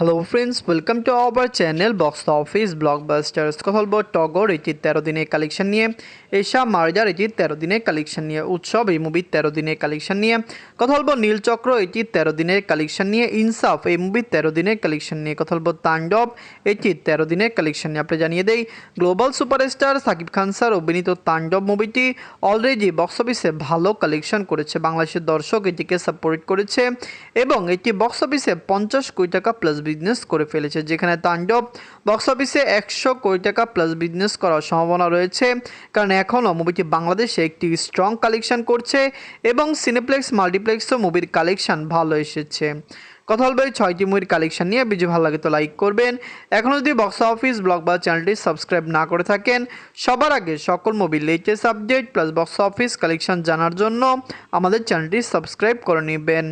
Hello friends welcome to our channel box office blockbusters কথা বলব টগর এটির তেরো দিনের কালেকশন নিয়ে এশা মার্জার এটির তেরো দিনের কালেকশন নিয়ে উৎসব এই মুভির তেরো দিনের কালেকশন নিয়ে কথা বলব নীলচক্র এটির তেরো দিনের কালেকশন নিয়ে ইনসাফ এই মুভির তেরো দিনের কালেকশন নিয়ে কথা বলব তাণ্ডব এটির তেরো দিনের কালেকশন নিয়ে আপনি জানিয়ে দেই global superstar Shakib Khan sir অভিনীত তাণ্ডব মুভিটি অলরেডি বক্স অফিসে ভালো কালেকশন করেছে বাংলাদেশের দর্শক এটিকে সাপোর্ট করেছে এবং এটি বক্স অফিসে পঞ্চাশ কোটি টাকা প্লাস বিজনেস করে ফেলেছে, যেখানে তাণ্ডব বক্স অফিসে একশো কোটি টাকা প্লাস বিজনেস করার সম্ভাবনা রয়েছে। কারণ এখনও মুভিটি বাংলাদেশে একটি স্ট্রং কালেকশন করছে এবং সিনেপ্লেক্স মাল্টিপ্লেক্সও মুভির কালেকশন ভালো এসেছে। কথা বলবে ছয়টি মুভির কালেকশন নিয়ে। ভিডিও ভালো লাগে তো লাইক করবেন। এখনও যদি বক্স অফিস ব্লগ বা চ্যানেলটি সাবস্ক্রাইব না করে থাকেন, সবার আগে সকল মুভির latest update plus box office collection জানার জন্য আমাদের চ্যানেলটি সাবস্ক্রাইব করে নেবেন।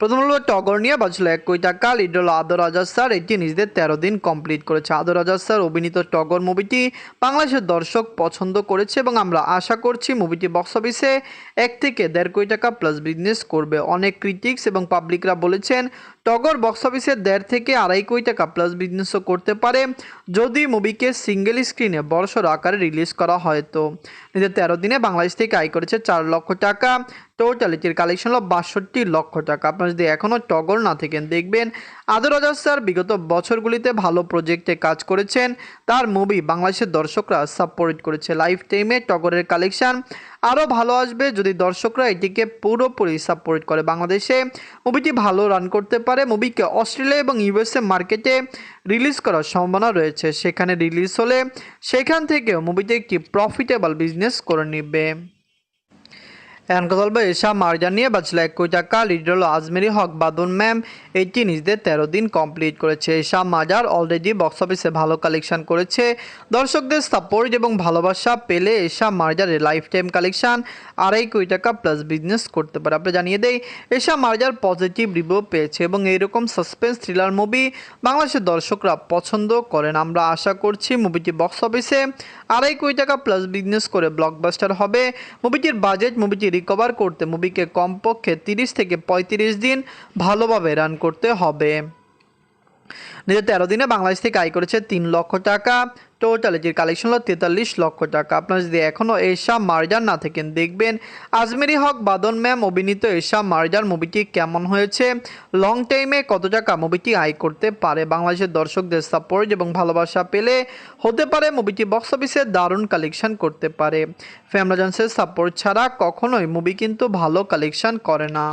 প্রথম হলো টগর নিয়ে বাজলো এক কোটি টাকা লিড হলো আদর আজাদ স্যার, এটি নিজেদের তেরো দিন কমপ্লিট করেছে। আদর আজাদ স্যার অভিনীত টগর মুভিটি বাংলাদেশের দর্শক পছন্দ করেছে এবং আমরা আশা করছি মুভিটি বক্স অফিসে এক থেকে দেড় কোটি টাকা প্লাস বিজনেস করবে। অনেক ক্রিটিক্স এবং পাবলিকরা বলেছেন, টগর বক্স অফিসে দেড় থেকে আড়াই কোটি টাকা প্লাস বিজনেসও করতে পারে যদি মুভিকে সিঙ্গেল স্ক্রিনে বড়সড় আকারে রিলিজ করা হয় তো। নিজের তেরো দিনে বাংলাদেশ থেকে আয় করেছে চার লক্ষ টাকা। টোটাল এটির কালেকশন হলো বাষট্টি লক্ষ টাকা। আপনারা যদি এখনও টগর না থাকেন, দেখবেন আদর আজাদ স্যার বিগত বছরগুলিতে ভালো প্রজেক্টে কাজ করেছেন। তার মুভি বাংলাদেশের দর্শকরা সাপোর্ট করেছে। লাইফ টাইমে টগরের কালেকশন আরও ভালো আসবে যদি দর্শকরা এটিকে পুরোপুরি সাপোর্ট করে বাংলাদেশে। মুভিটি ভালো রান করতে পারে। মুভিকে অস্ট্রেলিয়া এবং ইউএসএ মার্কেটে রিলিজ করার সম্ভাবনা রয়েছে। সেখানে রিলিজ হলে সেখান থেকেও মুভিটি একটি প্রফিটেবল বিজনেস করে নেবে। বলব এসা মার্জান নিয়ে বাঁচলো এক কোটি টাকা। লিড হলো আজমেরি হক বাদুন ম্যাম। এইটি নিজেদের তেরো দিন কমপ্লিট করেছে। এসা মাজার অলরেডি বক্স অফিসে ভালো কালেকশন করেছে। দর্শকদের সাপোর্ট এবং ভালোবাসা পেলে এসা মার্জারের লাইফ টাইম কালেকশন আড়াই কোটি টাকা প্লাস বিজনেস করতে পারে। আপনি জানিয়ে দেই এসা মার্জার পজিটিভ রিভিউ পেয়েছে এবং এইরকম সাসপেন্স থ্রিলার মুভি বাংলাদেশের দর্শকরা পছন্দ করেন। আমরা আশা করছি মুভিটি বক্স অফিসে আড়াই কোটি টাকা প্লাস বিজনেস করে ব্লকবাস্টার হবে। মুভিটির বাজেট মুভিটি রিকভার করতে মুভিকে কমপক্ষে তিরিশ থেকে পঁয়ত্রিশ দিন ভালোভাবে রান করতে হবে। নিজের তেরো দিনে বাংলাদেশ থেকে আয় করেছে তিন লক্ষ টাকা। টোটাল এটির কালেকশন হলো তেতাল্লিশ লক্ষ টাকা। আপনারা যদি এখনও এশা মার্জার না থাকেন, দেখবেন আজমেরি হক বাদন ম্যাম অভিনীত এশা মার্জার মুভিটি কেমন হয়েছে? লং টাইমে কত টাকা মুভিটি আয় করতে পারে? বাংলাদেশের দর্শকদের সাপোর্ট এবং ভালোবাসা পেলে হতে পারে মুভিটি বক্স অফিসে দারুণ কালেকশন করতে পারে। ফ্যামরাজন্সের সাপোর্ট ছাড়া কখনোই মুভি কিন্তু ভালো কালেকশন করে না।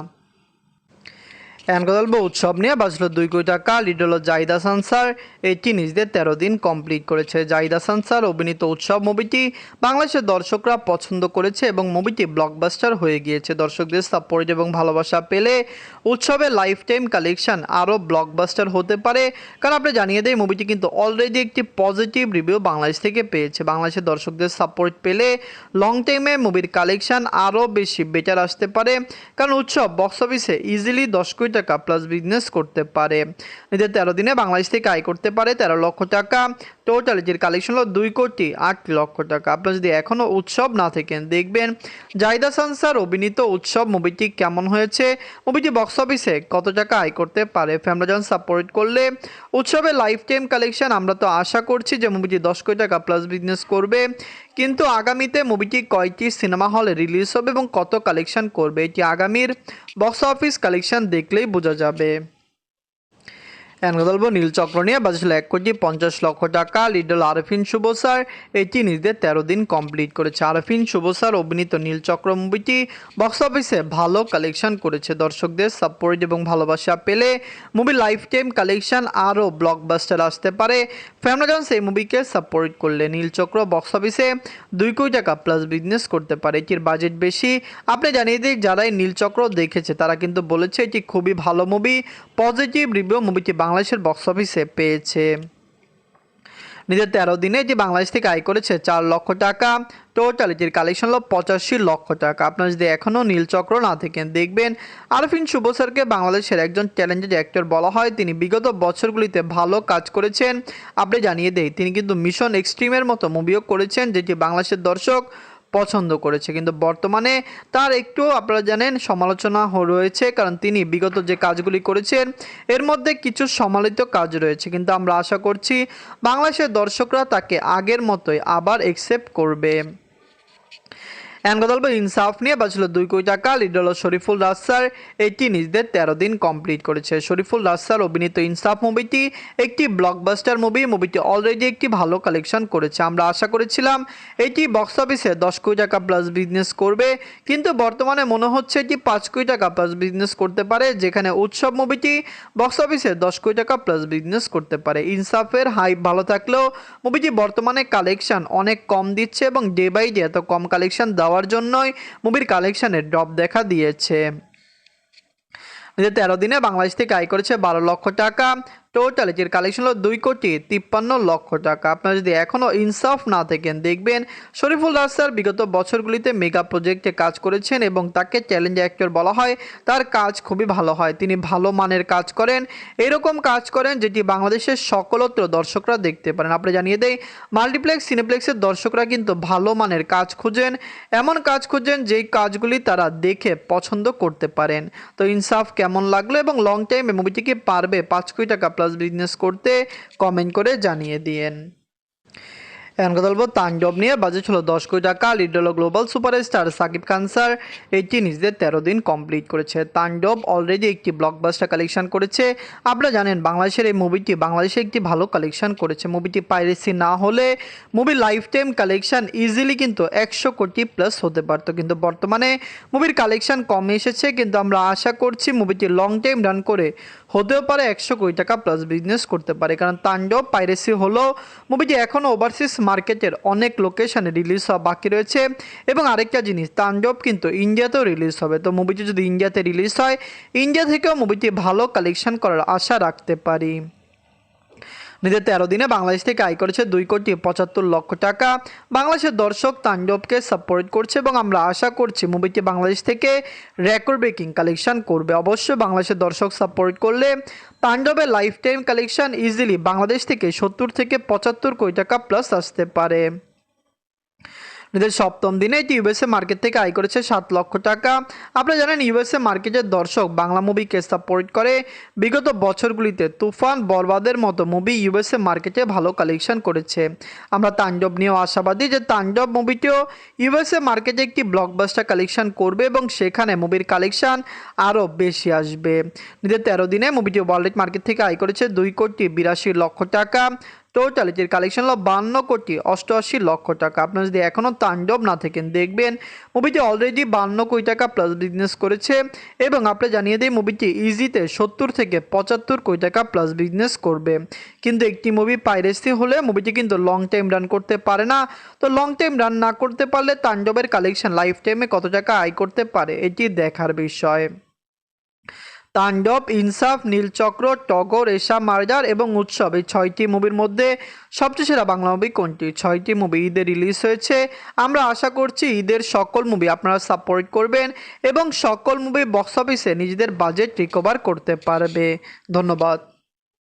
অ্যানগল্প উৎসব নিয়ে বাঁচলো দুই কোটি টাকা। লিড হলো জাহিদা সানসার এটি নিজেদের তেরো দিন কমপ্লিট করেছে। জাহিদা সানসার অভিনীত উৎসব মুভিটি বাংলাদেশের দর্শকরা পছন্দ করেছে এবং মুভিটি ব্লকবাস্টার হয়ে গিয়েছে। দর্শকদের সাপোর্ট এবং ভালোবাসা পেলে উৎসবের লাইফ টাইম কালেকশন আরও ব্লকবাস্টার হতে পারে। কারণ আপনি জানিয়ে দেয় মুভিটি কিন্তু অলরেডি একটি পজিটিভ রিভিউ বাংলাদেশ থেকে পেয়েছে। বাংলাদেশের দর্শকদের সাপোর্ট পেলে লং টাইমে মুভির কালেকশন আরও বেশি বেটার আসতে পারে। কারণ উৎসব বক্স অফিসে ইজিলি দশ কোটি টাকা প্লাস বিজনেস করতে পারে। নিজের তেরো দিনে বাংলাদেশ থেকে আয় করতে পারে তেরো লক্ষ টাকা। টোটাল যের কালেকশন হলো দুই কোটি আট লক্ষ টাকা। আপনার যদি এখনও উৎসব না থাকেন, দেখবেন জাহিদা সানসার অভিনীত উৎসব মুভিটি কেমন হয়েছে? মুভিটি বক্স অফিসে কত টাকা আয় করতে পারে? ফ্যামরাজন সাপোর্ট করলে উৎসবের লাইফ টাইম কালেকশন আমরা তো আশা করছি যে মুভিটি দশ কোটি টাকা প্লাস বিজনেস করবে। কিন্তু আগামীতে মুভিটি কয়টি সিনেমা হলে রিলিজ হবে এবং কত কালেকশন করবে? এটি আগামীর বক্স অফিস কালেকশন দেখলেই বোঝা যাবে গল্প নীল চক্র নিয়ে বাজছিল এক কোটি পঞ্চাশ লক্ষ টাকা। লিডল আরফিন শুভ স্যার এটি নিজেদের তেরো দিন কমপ্লিট করেছে। আরফিন শুভ স্যার অভিনীত নীল চক্র মুভিটি বক্স অফিসে ভালো কালেকশন করেছে। দর্শকদের সাপোর্ট এবং ভালোবাসা পেলে মুভি লাইফ টাইম কালেকশন আরও ব্লকবাস্টার আসতে পারে। ফ্যামরাজন্স এই মুভিকে সাপোর্ট করলে নীলচক্র বক্স অফিসে দুই কোটি টাকা প্লাস বিজনেস করতে পারে। এটির বাজেট বেশি। আপনি জানিয়ে দিই যারা এই নীলচক্র দেখেছে, তারা কিন্তু বলেছে এটি খুবই ভালো মুভি। পজিটিভ রিভিউ মুভিটি বাংলাদেশের বক্স অফিসে পেয়েছে। নিজের তেরো দিনে যে বাংলাদেশ থেকে আয় করেছে চার লক্ষ টাকা। টোটাল এটির কালেকশন হলো পঁচাশি লক্ষ টাকা। আপনার যদি এখনও নীলচক্র না থাকেন দেখবেন, আরফিন শুভ স্যারকে বাংলাদেশের একজন চ্যালেঞ্জেড অ্যাক্টর বলা হয়। তিনি বিগত বছরগুলিতে ভালো কাজ করেছেন। আপনি জানিয়ে দেই, তিনি কিন্তু মিশন এক্সট্রিমের মতো মুভিও করেছেন, যেটি বাংলাদেশের দর্শক পছন্দ করেছে। কিন্তু বর্তমানে তার একটু, আপনারা জানেন, সমালোচনা রয়েছে, কারণ তিনি বিগত যে কাজগুলি করেছেন, এর মধ্যে কিছু সমালিত কাজ রয়েছে। কিন্তু আমরা আশা করছি, বাংলাদেশের দর্শকরা তাকে আগের মতোই আবার একসেপ্ট করবে। এখন ইনসাফ নিয়ে বাঁচল দুই কোটি টাকা। লিড হলো শরীফুল রাস্তার এটি নিজেদের তেরো দিন কমপ্লিট করেছে। শরীফুল রাস্তার অভিনীত ইনসাফ মুভিটি একটি ব্লকবাস্টার মুভি মুভিটি অলরেডি একটি ভালো কালেকশন করেছে। আমরা আশা করেছিলাম এটি বক্স অফিসে দশ কোটি টাকা প্লাস বিজনেস করবে। কিন্তু বর্তমানে মনে হচ্ছে এটি পাঁচ কোটি টাকা প্লাস বিজনেস করতে পারে, যেখানে উৎসব মুভিটি বক্স অফিসে দশ কোটি টাকা প্লাস বিজনেস করতে পারে। ইনসাফের হাইপ ভালো থাকলেও মুভিটি বর্তমানে কালেকশন অনেক কম দিচ্ছে এবং ডে বাই ডে এত কম কালেকশন দেওয়ার জন্যই মুভির কালেকশানে ড্রপ দেখা দিয়েছে। তেরো দিনে বাংলাদেশ থেকে আয় করেছে বারো লক্ষ টাকা। টোটাল এটির কালেকশন হলো দুই কোটি তিপ্পান্ন লক্ষ টাকা। আপনারা যদি এখনও ইনসাফ না থাকেন, দেখবেন শরীফুল রাস্তার বিগত বছরগুলিতে মেগা প্রজেক্টে কাজ করেছেন এবং তাকে চ্যালেঞ্জ অ্যাক্টর বলা হয়। তার কাজ খুবই ভালো হয়। তিনি ভালো মানের কাজ করেন। এরকম কাজ করেন যেটি বাংলাদেশের সকলত্র দর্শকরা দেখতে পারেন। আপনি জানিয়ে দেয় মাল্টিপ্লেক্স সিনেপ্লেক্সের দর্শকরা কিন্তু ভালো মানের কাজ খুঁজেন। এমন কাজ খুঁজেন যেই কাজগুলি তারা দেখে পছন্দ করতে পারেন। তো ইনসাফ কেমন লাগল এবং লং টাইমে এই মুভিটি কি পারবে? পাঁচ কোটি টাকা প্লাস বিজনেস করতে কমেন্ট করে জানিয়ে দিয়েন। এখন কথা বলব তাণ্ডব নিয়ে। বাজেট হলো দশ কোটি টাকা লিড হলো global superstar Shakib Khan sir এটি নিজেদের তেরো দিন কমপ্লিট করেছে। তাণ্ডব অলরেডি একটি ব্লকবাস্টার কালেকশন করেছে। আপনারা জানেন, বাংলাদেশের এই মুভিটি বাংলাদেশে একটি ভালো কালেকশন করেছে। মুভিটি পাইরেসি না হলে মুভির লাইফ টাইম কালেকশন ইজিলি কিন্তু একশো কোটি প্লাস হতে পারতো। কিন্তু বর্তমানে মুভির কালেকশন কমে এসেছে। কিন্তু আমরা আশা করছি মুভিটি লং টাইম রান করে হতেও পারে একশো কোটি টাকা প্লাস বিজনেস করতে পারে। কারণ তাণ্ডব পাইরেসি হলেও মুভিটি এখনও ওভারসিজ মার্কেটের অনেক লোকেশানে রিলিজ হওয়া বাকি রয়েছে। এবং আরেকটা জিনিস তাঞ্জব কিন্তু ইন্ডিয়াতেও রিলিজ হবে। তো মুভিটি যদি ইন্ডিয়াতে রিলিজ হয়, ইন্ডিয়া থেকেও মুভিটি ভালো কালেকশন করার আশা রাখতে পারি। নিজের তেরো দিনে বাংলাদেশ থেকে আয় করেছে দুই কোটি পঁচাত্তর লক্ষ টাকা। বাংলাদেশের দর্শক তাণ্ডবকে সাপোর্ট করছে এবং আমরা আশা করছি মুভিটি বাংলাদেশ থেকে রেকর্ড ব্রেকিং কালেকশন করবে। অবশ্যই বাংলাদেশের দর্শক সাপোর্ট করলে তাণ্ডবের lifetime collection easily Bangladesh থেকে সত্তর থেকে পঁচাত্তর কোটি টাকা প্লাস আসতে পারে। নিজের সপ্তম দিনে এটি ইউএসএ মার্কেট থেকে আয় করেছে সাত লক্ষ টাকা। আপনারা জানেন ইউএসএ মার্কেটের দর্শক বাংলা মুভিকে সাপোর্ট করে। বিগত বছরগুলিতে তুফান বরবাদের মতো মুভি ইউএসএ মার্কেটে ভালো কালেকশন করেছে। আমরা তাণ্ডব নিয়েও আশাবাদী যে তাণ্ডব মুভিটিও ইউএসএ মার্কেটে একটি ব্লকবাস্টার কালেকশন করবে এবং সেখানে মুভির কালেকশন আরও বেশি আসবে। নিজের তেরো দিনে মুভিটি ওয়ার্ল্ড মার্কেট থেকে আয় করেছে দুই কোটি বিরাশি লক্ষ টাকা। টোটাল এটির কালেকশন হলো বান্ন কোটি অষ্টআশি লক্ষ টাকা। আপনারা যদি এখনও তাণ্ডব না থাকেন, দেখবেন মুভিটি অলরেডি বান্ন কোটি টাকা প্লাস বিজনেস করেছে এবং আপনি জানিয়ে দিই মুভিটি ইজিতে সত্তর থেকে পঁচাত্তর কোটি টাকা প্লাস বিজনেস করবে। কিন্তু একটি মুভি পাইরেসি হলে মুভিটি কিন্তু লং টাইম রান করতে পারে না। তো লং টাইম রান না করতে পারলে তাণ্ডবের কালেকশন লাইফ টাইমে কত টাকা আয় করতে পারে, এটি দেখার বিষয়। তাণ্ডব, ইনসাফ, নীলচক্র, টগর, এশা মার্জার এবং উৎসব। এই ছয়টি মুভির মধ্যে সবচেয়ে সেরা বাংলা মুভি কোনটি? ছয়টি মুভি ঈদে রিলিজ হয়েছে। আমরা আশা করছি ঈদের সকল মুভি আপনারা সাপোর্ট করবেন এবং সকল মুভি বক্স অফিসে নিজেদের বাজেট রিকভার করতে পারবে। ধন্যবাদ।